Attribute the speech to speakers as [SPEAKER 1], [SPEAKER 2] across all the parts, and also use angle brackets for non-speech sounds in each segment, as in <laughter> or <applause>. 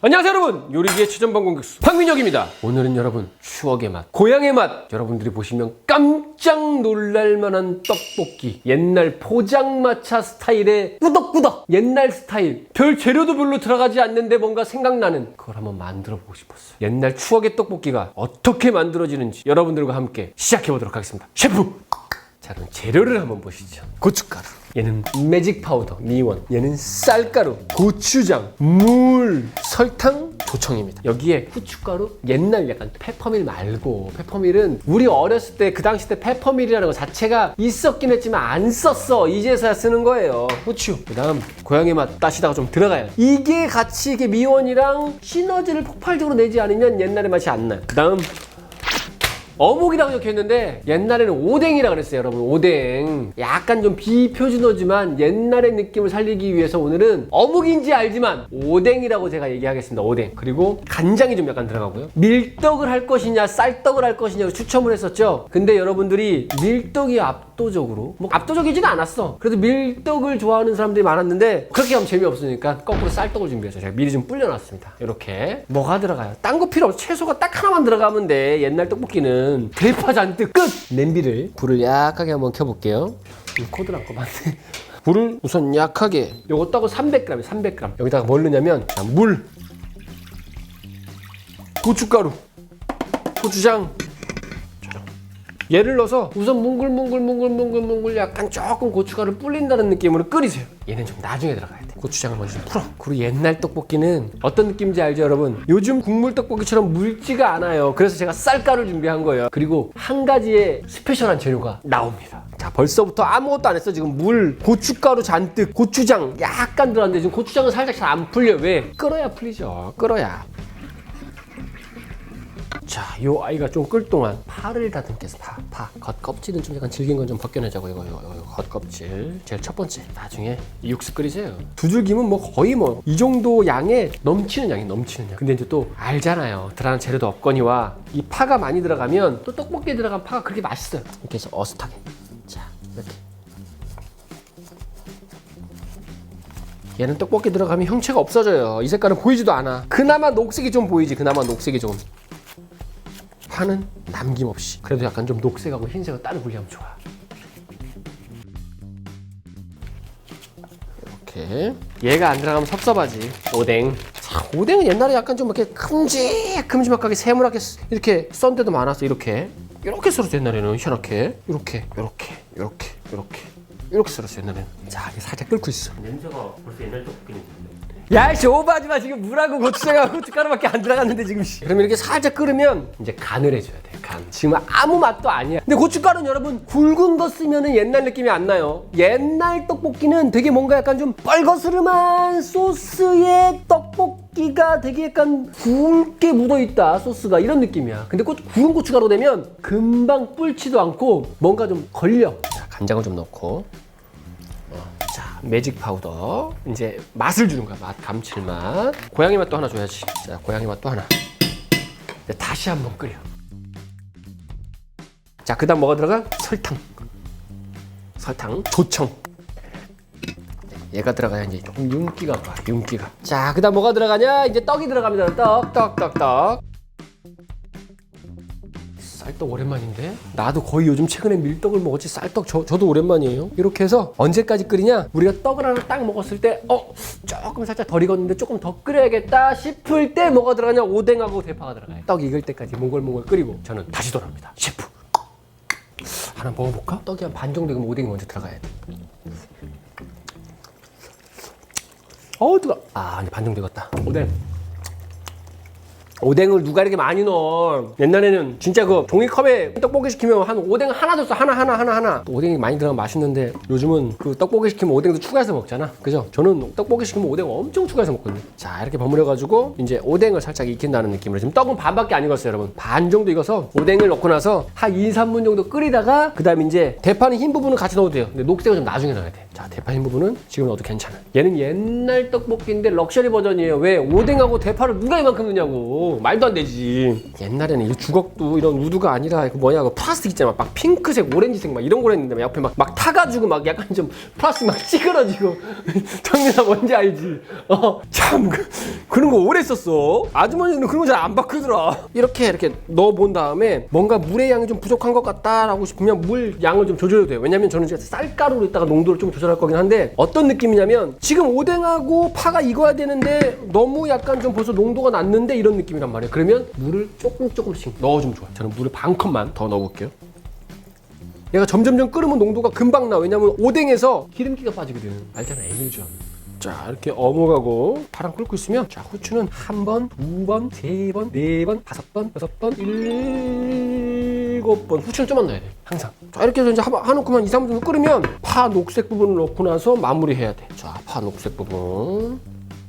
[SPEAKER 1] 안녕하세요 여러분. 요리기의 최전방 공격수 황민혁입니다. 오늘은 여러분 추억의 맛 고향의 맛 여러분들이 보시면 깜짝 놀랄만한 떡볶이 옛날 포장마차 스타일의 꾸덕꾸덕 옛날 스타일 별 재료도 별로 들어가지 않는데 뭔가 생각나는 그걸 한번 만들어 보고 싶었어요. 옛날 추억의 떡볶이가 어떻게 만들어지는지 여러분들과 함께 시작해 보도록 하겠습니다. 셰프! 자 그럼 재료를 한번 보시죠. 고춧가루 얘는 매직 파우더 미원. 얘는 쌀가루 고추장 물 설탕 조청입니다. 여기에 후춧가루 옛날 약간 페퍼밀 말고 페퍼밀은 우리 어렸을 때 그 당시 때 페퍼밀이라는 거 자체가 있었긴 했지만 안 썼어. 이제서야 쓰는 거예요. 후추. 그 다음 고향의 맛 따시다가 좀 들어가요. 이게 같이 이게 미원이랑 시너지를 폭발적으로 내지 않으면 옛날의 맛이 안 나요. 그 다음 어묵이라고 적혀 있는데 옛날에는 오뎅이라고 그랬어요 여러분. 오뎅. 약간 좀 비표준어지만 옛날의 느낌을 살리기 위해서 오늘은 어묵인지 알지만 오뎅이라고 제가 얘기하겠습니다 오뎅. 그리고 간장이 좀 약간 들어가고요. 밀떡을 할 것이냐 쌀떡을 할 것이냐고 추첨을 했었죠. 근데 여러분들이 밀떡이 압도적으로. 뭐 압도적이지는 않았어. 그래도 밀떡을 좋아하는 사람들이 많았는데 그렇게 하면 재미없으니까 거꾸로 쌀떡을 준비했어요 제가 미리 좀 불려놨습니다. 이렇게. 뭐가 들어가요? 딴 거 필요 없어. 채소가 딱 하나만 들어가면 돼. 옛날 떡볶이는. 대파 잔뜩. 끝! 냄비를 불을 약하게 한번 켜볼게요. 이 코드를 안고 맞네. <laughs> 불을 우선 약하게. 요거 떡은 300g 300g 여기다가 뭘 넣냐면 자, 물. 고춧가루. 고추장 얘를 넣어서 우선 뭉글뭉글뭉글뭉글뭉글 약간 조금 고춧가루 불린다는 느낌으로 끓이세요. 얘는 좀 나중에 들어가야 돼. 고추장을 먼저 좀 풀어. 그리고 옛날 떡볶이는 어떤 느낌인지 알죠, 여러분? 요즘 국물 떡볶이처럼 묽지가 않아요. 그래서 제가 쌀가루 준비한 거예요. 그리고 한 가지의 스페셜한 재료가 나옵니다. 자, 벌써부터 아무것도 안 했어. 지금 물, 고춧가루 잔뜩, 고추장 약간 들어갔는데 지금 고추장은 살짝 잘 안 풀려. 왜? 끓어야 풀리죠. 끓어야. 자, 요 아이가 좀 끌 동안 파를 다듬겠어. 파, 파. 겉 껍질은 좀 약간 질긴 건 좀 벗겨내자고 이거, 이거, 이거 겉 껍질. 제일 첫 번째. 나중에 이 육수 끓이세요. 두 줄기면 뭐 거의 뭐 이 정도 양에 넘치는 양이 넘치는 양. 근데 이제 또 알잖아요. 들어가는 재료도 없거니와 이 파가 많이 들어가면 또 떡볶이에 들어간 파가 그렇게 맛있어요. 이렇게 해서 어슷하게. 자, 이렇게. 얘는 떡볶이 들어가면 형체가 없어져요. 이 색깔은 보이지도 않아. 그나마 녹색이 좀 보이지. 그나마 녹색이 좀. 파는 남김없이. 그래도 약간 좀 녹색하고 흰색을 따로 분리하면 좋아. 이렇게. 얘가 안 들어가면 섭섭하지. 오뎅. 자, 오뎅은 옛날에 약간 좀 이렇게 큼직큼직하게 세모나게 이렇게 썬 데도 많았어. 이렇게. 이렇게 썰었어 옛날에는 희한하게. 이렇게 이렇게 이렇게 이렇게. 이렇게 썰었어 옛날에는. 자 이게 살짝 끓고 있어.
[SPEAKER 2] 냄새가 벌써 옛날 떡볶이 냄새인데.
[SPEAKER 1] 야이씨 오버하지 마. 지금 물하고 고추장하고 고춧가루밖에 안 들어갔는데 지금 씨. 그러면 이렇게 살짝 끓으면 이제 간을 해줘야 돼 간. 지금 아무 맛도 아니야. 근데 고춧가루는 여러분 굵은 거 쓰면은 옛날 느낌이 안 나요. 옛날 떡볶이는 되게 뭔가 약간 좀 뻘거스름한 소스에 떡볶이가 되게 약간 굵게 묻어있다 소스가. 이런 느낌이야. 근데 고, 구운 고춧가루 되면 금방 불지도 않고 뭔가 좀 걸려. 자 간장을 좀 넣고. 자, 매직 파우더. 이제 맛을 주는 거야. 맛, 감칠맛. 고양이 맛도 하나 줘야지. 자, 고양이 맛도 하나. 다시 한번 끓여. 자, 그 다음 뭐가 들어가? 설탕. 설탕, 조청. 얘가 들어가야 이제 조금 윤기가 와, 윤기가. 자, 그 다음 뭐가 들어가냐? 이제 떡이 들어갑니다. 떡, 떡, 떡, 떡. 쌀떡 오랜만인데? 나도 거의 요즘 최근에 밀떡을 먹었지 쌀떡. 저, 저도 오랜만이에요. 이렇게 해서 언제까지 끓이냐? 우리가 떡을 하나 딱 먹었을 때 어? 조금 살짝 덜 익었는데 조금 더 끓여야겠다 싶을 때 뭐가 들어가냐? 오뎅하고 대파가 들어가요. 떡 익을 때까지 몽골몽골 끓이고 저는 다시 돌아옵니다. 셰프! 하나 먹어볼까? 떡이 한 반 정도 익으면 오뎅이 먼저 들어가야 돼. 어우 뜨거! 아 이제 반 정도 익었다. 오뎅 오뎅을 누가 이렇게 많이 넣어? 옛날에는 진짜 그 종이컵에 떡볶이 시키면 한 오뎅 하나 줬어. 하나 하나 하나 하나. 또 오뎅이 많이 들어가면 맛있는데 요즘은 그 떡볶이 시키면 오뎅도 추가해서 먹잖아. 그죠? 저는 떡볶이 시키면 오뎅 엄청 추가해서 먹거든요. 자 이렇게 버무려 가지고 이제 오뎅을 살짝 익힌다는 느낌으로 지금 떡은 반밖에 안 익었어요 여러분. 반 정도 익어서 오뎅을 넣고 나서 한 2, 3분 정도 끓이다가 그 다음에 이제 대파는 흰 부분은 같이 넣어도 돼요. 근데 녹색은 좀 나중에 넣어야 돼 자 대파인 부분은 지금 넣어도 괜찮아. 얘는 옛날 떡볶이인데 럭셔리 버전이에요. 왜 오뎅하고 대파를 누가 이만큼 넣냐고 말도 안 되지. 옛날에는 이 주걱도 이런 우드가 아니라 그 뭐냐 그 플라스틱 있잖아 막 핑크색 오렌지색 막 이런 거랬는데 막 옆에 막, 막 타가지고 막 약간 좀 플라스틱 막 찌그러지고 <laughs> 정민아 뭔지 알지? 어 참 그, 그런 거 오래 썼어. 아주머니는 그런 거 잘 안 바꾸더라. 이렇게 이렇게 넣어 본 다음에 뭔가 물의 양이 좀 부족한 것 같다라고 싶으면 물 양을 좀 조절해도 돼요. 왜냐면 저는 이제 쌀가루로 있다가 농도를 좀 조절 할 거긴 한데 어떤 느낌이냐면 지금 오뎅하고 파가 익어야 되는데 너무 약간 좀 벌써 농도가 낮는데 이런 느낌이란 말이에요. 그러면 물을 조금 조금씩 넣어주면 좋아요. 저는 물을 반 컵만 더 넣어볼게요. 얘가 점점점 끓으면 농도가 금방 나. 왜냐면 오뎅에서 기름기가 빠지거든. 알잖아, 에밀전. 자, 이렇게 어묵하고 파랑 끓고 있으면 자, 후추는 한 번, 두 번, 세 번, 네 번, 다섯 번, 여섯 번, 일 곱 번. 후추는 좀만 넣어야 돼. 항상. 자, 이렇게 해서 이제 하- 해놓고만 2, 3분 정도 끓으면 파 녹색 부분을 넣고 나서 마무리해야 돼. 자, 파 녹색 부분.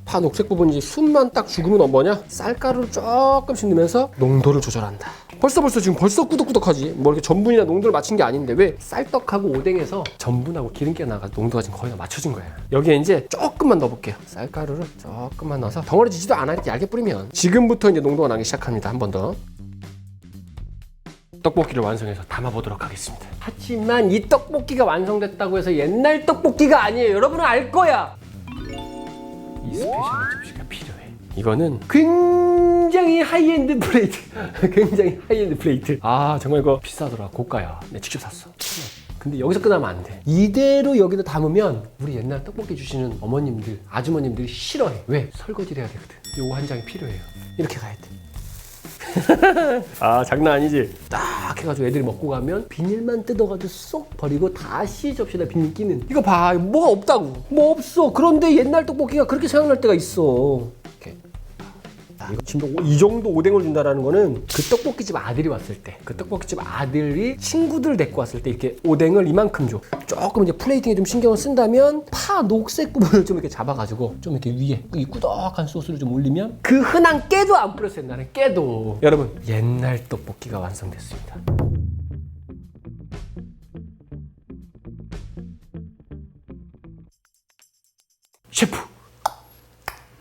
[SPEAKER 1] 파 녹색 부분 이제 숨만 딱 죽으면 어 뭐냐? 쌀가루를 조금씩 넣으면서 농도를 조절한다. 벌써 벌써 지금 벌써 꾸덕꾸덕하지. 뭐 이렇게 전분이나 농도를 맞춘 게 아닌데 왜 쌀떡하고 오뎅에서 전분하고 기름기가 나가 농도가 지금 거의 다 맞춰진 거야. 여기에 이제 조금만 넣어볼게요. 쌀가루를 조금만 넣어서 덩어리 지지도 않아 이렇게 얇게 뿌리면 지금부터 이제 농도가 나기 시작합니다. 한 번 더. 떡볶이를 완성해서 담아보도록 하겠습니다. 하지만 이 떡볶이가 완성됐다고 해서 옛날 떡볶이가 아니에요. 여러분은 알 거야. 이 스페셜한 접시가 필요해. 이거는 굉장히 하이엔드 플레이트. <laughs> 굉장히 하이엔드 플레이트. 아 정말 이거 비싸더라. 고가야. 내가 직접 샀어. 근데 여기서 끝나면 안 돼. 이대로 여기다 담으면 우리 옛날 떡볶이 주시는 어머님들, 아주머님들이 싫어해. 왜? 설거지를 해야 되거든. 요거 한 장이 필요해요. 이렇게 가야 돼. <laughs> 아 장난 아니지? 딱 해가지고 애들이 먹고 가면 비닐만 뜯어가지고 쏙 버리고 다시 접시에다 비닐 끼는. 이거 봐 뭐가 없다고. 뭐 없어. 그런데 옛날 떡볶이가 그렇게 생각날 때가 있어 지금 이 정도 오뎅을 준다라는 거는 그 떡볶이집 아들이 왔을 때 그 떡볶이집 아들이 친구들 데리고 왔을 때 이렇게 오뎅을 이만큼 줘. 조금 이제 플레이팅에 좀 신경을 쓴다면 파 녹색 부분을 좀 이렇게 잡아가지고 좀 이렇게 위에 이 꾸덕한 소스를 좀 올리면 그 흔한 깨도 안 뿌렸어요 나는 깨도. 여러분. 옛날 떡볶이가 완성됐습니다. 셰프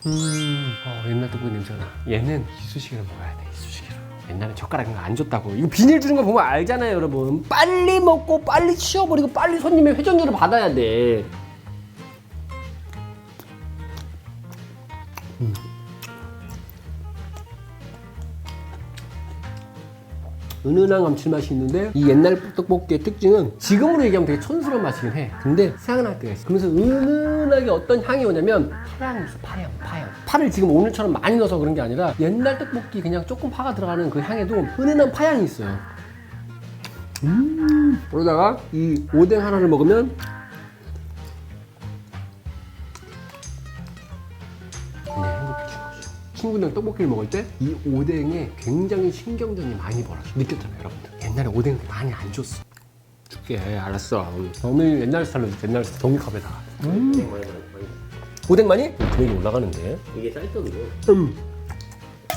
[SPEAKER 1] 음, 어, 옛날 떡볶이 냄새가 나. 얘는 이쑤시개로 먹어야 돼, 이쑤시개로. 옛날에 젓가락 이런 거안 줬다고. 이거 비닐 주는 거 보면 알잖아요, 여러분. 빨리 먹고, 빨리 치워버리고, 빨리 손님의 회전율을 받아야 돼. 음. 은은한 감칠맛이 있는데 이 옛날 떡볶이의 특징은 지금으로 얘기하면 되게 촌스러운 맛이긴 해 근데 생각날 때가 있어 그러면서 은은하게 어떤 향이 오냐면 파향이 있어 파향 파향 파를 지금 오늘처럼 많이 넣어서 그런 게 아니라 옛날 떡볶이 그냥 조금 파가 들어가는 그 향에도 은은한 파향이 있어요 음 그러다가 이 오뎅 하나를 먹으면 거죠. 친구랑 떡볶이를 먹을 때 이 오뎅에 굉장히 신경전이 많이 벌어져. 느꼈잖아요, 여러분들. 옛날에 오뎅을 많이 안 줬어. 줄게, 알았어. 어머니 옛날 스타일로 옛날 스타일. 종이컵에다가. 음.
[SPEAKER 2] 많이?
[SPEAKER 1] 금액이 올라가는데.
[SPEAKER 2] 이게 쌀떡이고
[SPEAKER 1] 음.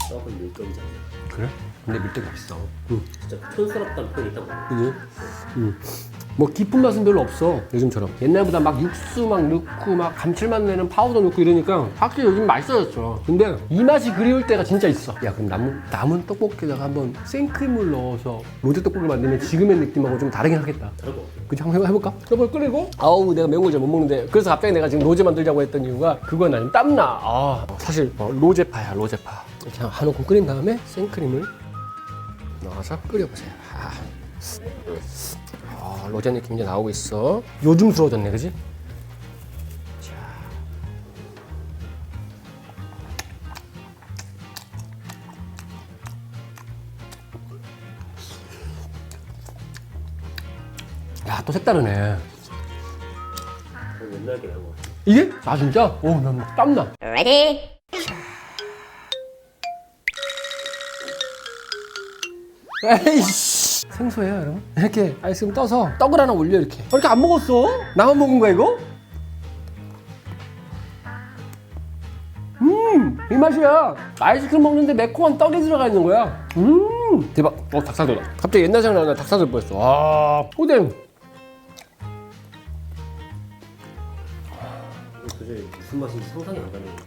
[SPEAKER 2] 떡은 밀떡이잖아 요.
[SPEAKER 1] 그래? 근데 밀떡이 맛있어. 응.
[SPEAKER 2] 진짜 촌스럽다는 표현이 있단 말이에요.
[SPEAKER 1] 그지? 응. 뭐 깊은 맛은 별로 없어 요즘처럼. 옛날보다 막 육수 막 넣고 막 감칠맛 내는 파우더 넣고 이러니까 확실히 요즘 맛있어졌죠. 근데 이 맛이 그리울 때가 진짜 있어. 야 그럼 남은, 남은 떡볶이에다가 한번 생크림을 넣어서 로제 떡볶이 만들면 지금의 느낌하고 좀 다르긴 하겠다.
[SPEAKER 2] 같아요.
[SPEAKER 1] 그치? 한번 해볼까? 떡볶이 끓이고? 아우 내가 매운 걸 잘 못 먹는데 그래서 갑자기 내가 지금 로제 만들자고 했던 이유가 그건 아니면 땀나. 아 사실 어, 로제파야 로제파. 이렇게 한우콩 끓인 다음에 생크림을 넣어서 끓여보세요. 아, 아 로제 느낌 이제 나오고 있어 요즘 스러워졌네 그지? 자. 야, 또 색다르네.
[SPEAKER 2] 옛날 게 나은 것 같아요.
[SPEAKER 1] 이게? 아, 진짜? 오, 나막 땀나.
[SPEAKER 3] Ready?
[SPEAKER 1] 에이씨. 생소해요, 여러분. 이렇게 아이스크림 떠서 떡을 하나 올려, 이렇게. 어, 이렇게 안 먹었어? 나만 먹은 거야, 이거? 음, 이 맛이야. 아이스크림 먹는데 매콤한 떡이 들어가 있는 거야. 음, 대박. 어, 닭사도다. 갑자기 옛날 생각나 닭사도 뻔했어. 아, 오뎅.
[SPEAKER 2] 무슨 맛인지 상상이 안 가는 건데.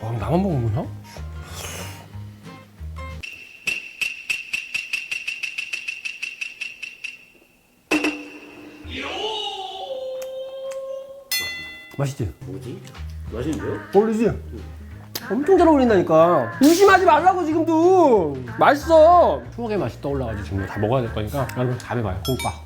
[SPEAKER 1] 어, 나만 먹는 거야? 맛있지?
[SPEAKER 2] 뭐지? 맛있는데요?
[SPEAKER 1] 어울리지? 엄청 잘 어울린다니까 의심하지 말라고 지금도 맛있어 추억의 맛이 떠올라가지고 지금 다 먹어야 될 거니까 여러분 다 해봐요 콩밥